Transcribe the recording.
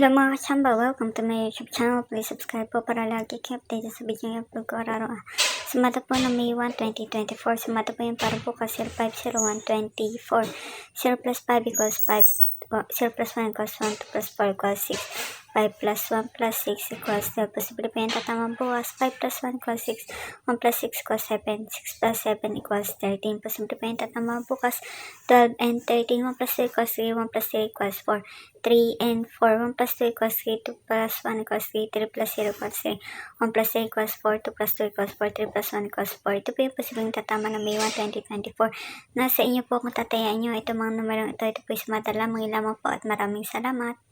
Hello mga kachamba, welcome to my YouTube channel. Please subscribe po para lagi kayo updated sa video yung upload ko araw-araw. Sa mata po ng May 1, 2024, sa mata po yung para bukas 050124. 0 plus 5 equals 5, oh, 0 plus 1 equals 1, 2 plus 4 equals 6. 5 plus 1 plus 6 equals 12. Posible po yung tatamang bukas. 5 plus 1 equals 6. 1 plus 6 equals 7. 6 plus 7 equals 13. Posible po yung tatamang bukas. 12 and 13. 1 plus 2 equals 3. 1 plus 3 equals 4. 3 and 4. 1 plus 2 equals 3. 2 plus 1 equals 3. 3 plus 0 equals 3. 1 plus 3 equals 4. 2 plus 2 equals 4. 3 plus 1 equals 4. Ito po yung posibleng tatama ng May 1, 2024. Nasa inyo po kung tatayaan nyo. Ito mga numerong ito. Ito po yung sumadala. Mga lamang po at maraming salamat.